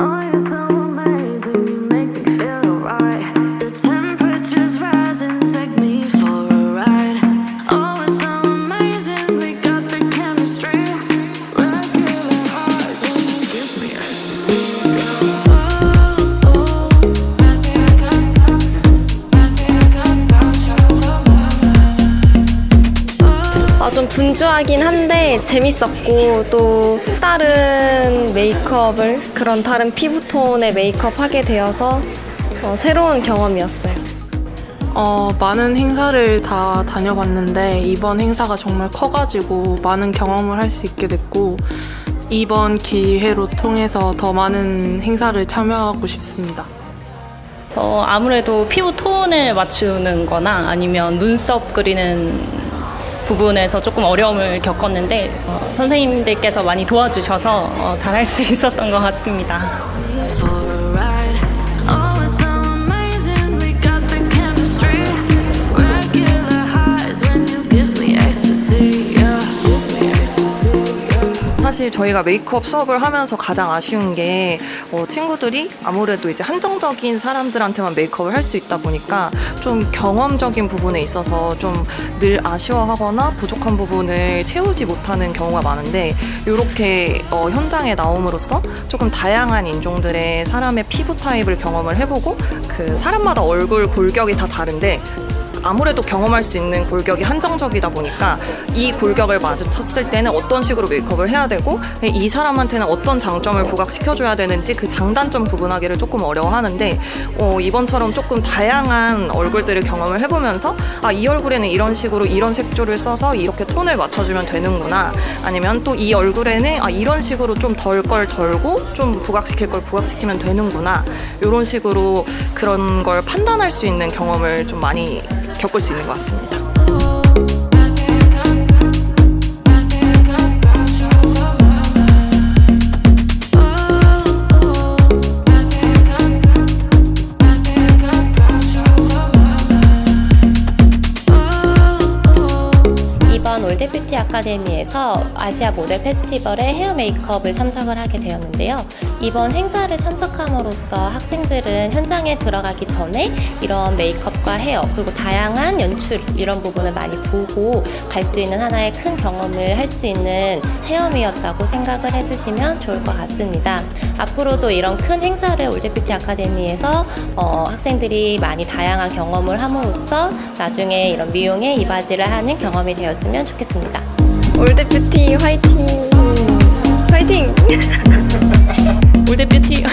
Oh, 어, 좀 분주하긴 한데 재밌었고 또 다른 메이크업을 그런 다른 피부톤의 메이크업 하게 되어서 어, 새로운 경험이었어요. 어, 많은 행사를 다 다녀봤는데 이번 행사가 정말 커가지고 많은 경험을 할 수 있게 됐고 이번 기회로 통해서 더 많은 행사를 참여하고 싶습니다. 어, 아무래도 피부 톤을 맞추는 거나 아니면 눈썹 그리는 부분에서 조금 어려움을 겪었는데 어, 선생님들께서 많이 도와주셔서 어, 잘할 수 있었던 것 같습니다. 사실 저희가 메이크업 수업을 하면서 가장 아쉬운 게 어, 친구들이 아무래도 이제 한정적인 사람들한테만 메이크업을 할 수 있다 보니까 좀 경험적인 부분에 있어서 좀 늘 아쉬워하거나 부족한 부분을 채우지 못하는 경우가 많은데 이렇게 어, 현장에 나옴으로써 조금 다양한 인종들의 사람의 피부 타입을 경험을 해보고 그 사람마다 얼굴 골격이 다 다른데 아무래도 경험할 수 있는 골격이 한정적이다 보니까 이 골격을 마주쳤을 때는 어떤 식으로 메이크업을 해야 되고 이 사람한테는 어떤 장점을 부각시켜줘야 되는지 그 장단점 구분하기를 조금 어려워하는데 어, 이번처럼 조금 다양한 얼굴들을 경험을 해보면서 아, 이 얼굴에는 이런 식으로 이런 색조를 써서 이렇게 톤을 맞춰주면 되는구나. 아니면 또 이 얼굴에는 아, 이런 식으로 좀 덜 걸 덜고 좀 부각시킬 걸 부각시키면 되는구나. 이런 식으로 그런 걸 판단할 수 있는 경험을 좀 많이 겪을 수 있는 것 같습니다. 이번 올드뷰티 아카데미에서 아시아 모델 페스티벌의 헤어 메이크업을 참석을 하게 되었는데요. 이번 행사를 참석함으로써 학생들은 현장에 들어가기 전에 이런 메이크업과 헤어 그리고 다양한 연출 이런 부분을 많이 보고 갈 수 있는 하나의 큰 경험을 할 수 있는 체험이었다고 생각을 해주시면 좋을 것 같습니다. 앞으로도 이런 큰 행사를 올드뷰티 아카데미에서 어, 학생들이 많이 다양한 경험을 함으로써 나중에 이런 미용에 이바지를 하는 경험이 되었으면 좋겠습니다. 올드 뷰티 화이팅! 화이팅! 올드 뷰티